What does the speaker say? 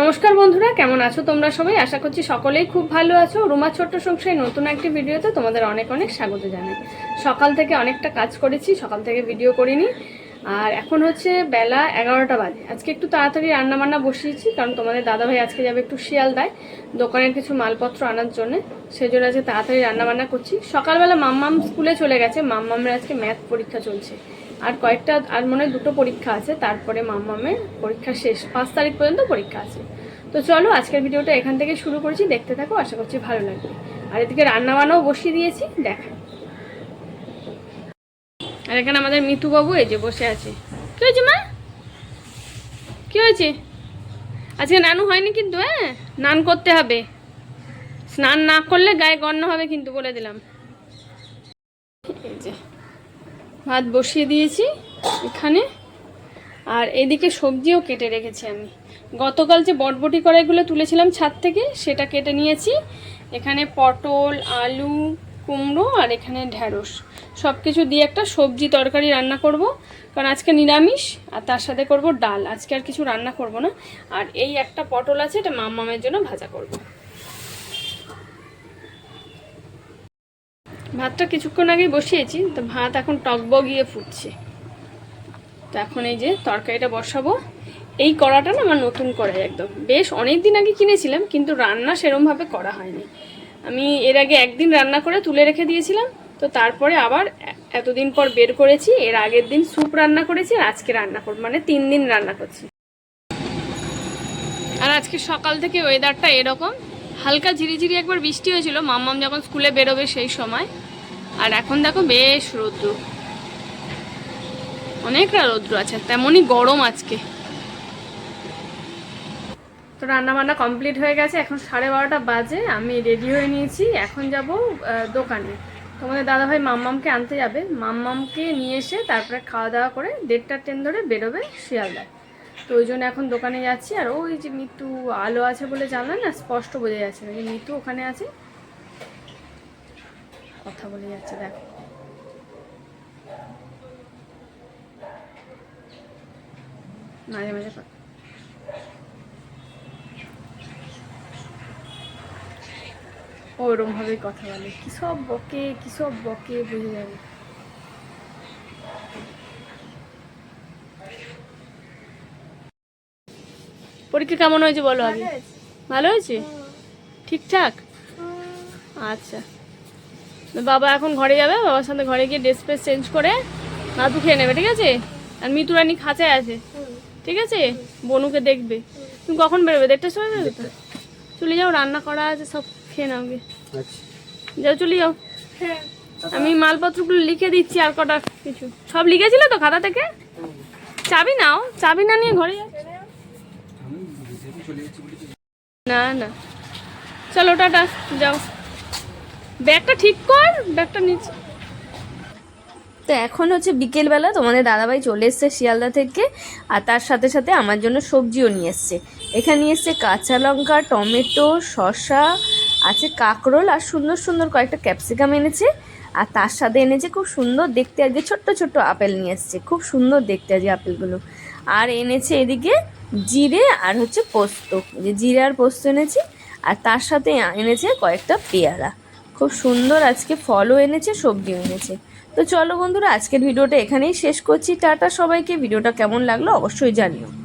নমস্কার বন্ধুরা, কেমন আছো তোমরা সবাই? আশা করছি সকলেই খুব ভালো আছো। রুমা ছোট্ট সংসারে নতুন একটি ভিডিওতে তোমাদের অনেক অনেক স্বাগত জানাই। সকাল থেকে অনেকটা কাজ করেছি, সকাল থেকে ভিডিও করিনি। আর এখন হচ্ছে বেলা এগারোটা বাজে। আজকে একটু তাড়াতাড়ি রান্না বান্না বসিয়েছি, কারণ তোমাদের দাদাভাই আজকে যাবে একটু শিয়াল দেয়, দোকানের কিছু মালপত্র আনার জন্য। সেই জন্য আজকে তাড়াতাড়ি রান্না বান্না করছি। সকালবেলা মাম্মাম স্কুলে চলে গেছে, মাম্মামের আজকে ম্যাথ পরীক্ষা চলছে। আর কয়েকটা, আর মনে হয় দুটো পরীক্ষা আছে, তারপরে মাম্মামের পরীক্ষা শেষ, পাঁচ তারিখ পর্যন্ত পরীক্ষা আছে। তো চলো, আজকের ভিডিওটা এখান থেকে শুরু করেছি, দেখতে থাকো, আশা করছি ভালো লাগবে। আর এদিকে রান্না বান্নাও বসিয়ে দিয়েছি, দেখা। আর এখানে আমাদের মিতু বাবু এই যে বসে আছে। কি হয়েছে মা? কি হয়েছে? আজকে নানু হয়নি কিন্তু হ্যাঁ? স্নান করতে হবে। স্নান না করলে গায়ে গণ্য হবে কিন্তু বলে দিলাম এই যে ভাত বসিয়ে দিয়েছি এখানে। আর এদিকে সবজিও কেটে রেখেছি আমি। গতকাল যে বটবটি কড়াইগুলো তুলেছিলাম ছাদ থেকে, সেটা কেটে নিয়েছি। এখানে পটল, আলু, কুমড়ো আর এখানে ঢ্যাঁড়স সব কিছু দিয়ে একটা সবজি তরকারি রান্না করব, কারণ আজকে নিরামিষ, আর তার সাথে করব ডাল। আজকে আর কিছু রান্না করব না। আর এই একটা পটল আছে, এটা মাম মামামের জন্য ভাজা করব। ভাতটা কিছুক্ষণ আগেই বসিয়েছি, তো ভাত এখন টকবগ গিয়ে ফুটছে। তো এখন এই যে তরকারিটা বসাবো। এই কড়াটা না আমার নতুন কড়াই একদম। বেশ অনেক দিন আগে কিনেছিলাম, কিন্তু রান্না সেরমভাবে করা হয়নি। আমি এর আগে একদিন রান্না করে তুলে রেখে দিয়েছিলাম, তো তারপরে আবার এতদিন পর বের করেছি, এর আগের দিন স্যুপ রান্না করেছি আর আজকে রান্না করব মানে তিন দিন রান্না করছি। আর আজকে সকাল থেকে ওয়েদারটা এরকম হালকা ঝিরিঝিরি একবার বৃষ্টি হয়েছিল, মাম্মাম যখন স্কুলে বেরোবে সেই সময়। আর এখন দেখো বেশ রৌদ্র। অনেকটা রৌদ্র আছে, তেমনই গরম আজকে। তো রান্না বান্না কমপ্লিট হয়ে গেছে, এখন সাড়ে বারোটা বাজে, আমি রেডি হয়ে নিয়েছি, এখন যাব দোকানে। তোমাদের দাদাভাই মাম্মামকে আনতে যাবে। মাম্মামকে নিয়ে এসে তারপরে খাওয়া দাওয়া করে দেড়টার ট্রেন ধরে বেরোবে শিয়ালদায়। তো ওই জন্য এখন দোকানে যাচ্ছি। আর ওই যে মিতু আলো আছে বলে জানলাম না, স্পষ্ট বোঝা যাচ্ছে না। যে মিতু ওখানে আছে। কথা বলে যাচ্ছে, দেখো। মাঝে মাঝে কথা। ওরম ভাবে কথা বলে। কি সব বকে, কি সব বকে, বুঝে যাবে। পরীক্ষা কেমন হয়েছে বলো আগে? ভালো হয়েছে। ঠিকঠাক? আচ্ছা। বাবা এখন ঘরে যাবে বাবার সাথে ঘরে গিয়ে ড্রেস ফ্রেস চেঞ্জ করে নাতু খেয়ে নেবে ঠিক আছে? আর মিতু রানী খাঁচায় আছে ঠিক আছে? বনুকে দেখবে। তুমি কখন বেরোবে? দেড়টার সময় বেরোবে তো? চলে যাও রান্না করা আছে সব খেয়ে নাও গে যাও চলে যাও। আমি মালপত্রগুলো লিখে দিচ্ছি আর কটা কিছু। সব লিখেছিলে তো খাতা থেকে? চাবি নাও চাবি না নিয়ে ঘরে যাও না না। চলো, টাটা। যাও। ব্যাগটা ঠিক কর, ব্যাগটা নিচে তো এখন হচ্ছে বিকেলবেলা, তোমাদের দাদাভাই চলে এসছে শিয়ালদা থেকে, আর তার সাথে সাথে আমার জন্য সবজিও নিয়ে এসছে। এখানে নিয়ে এসছে কাঁচা লঙ্কা, টমেটো, শসা, আছে কাঁকরোল, আর সুন্দর সুন্দর কয়েকটা ক্যাপসিকাম এনেছে। আর তার সাথে এনেছে খুব সুন্দর দেখতে আজকে ছোট্ট ছোট্ট আপেল নিয়ে এসছে। খুব সুন্দর দেখতে আজকে আপেলগুলো। আর এনেছে এদিকে জিরে আর হচ্ছে পোস্ত। যে জিরে আর পোস্ত এনেছি, আর তার সাথে এনেছে কয়েকটা পেয়ারা। খুব সুন্দর আজকে ফলও এনেছে, সবজিও এনেছে। তো চলো বন্ধুরা, আজকের ভিডিওটা এখানেই শেষ করছি। টাটা সবাইকে। ভিডিওটা কেমন লাগল অবশ্যই জানিও।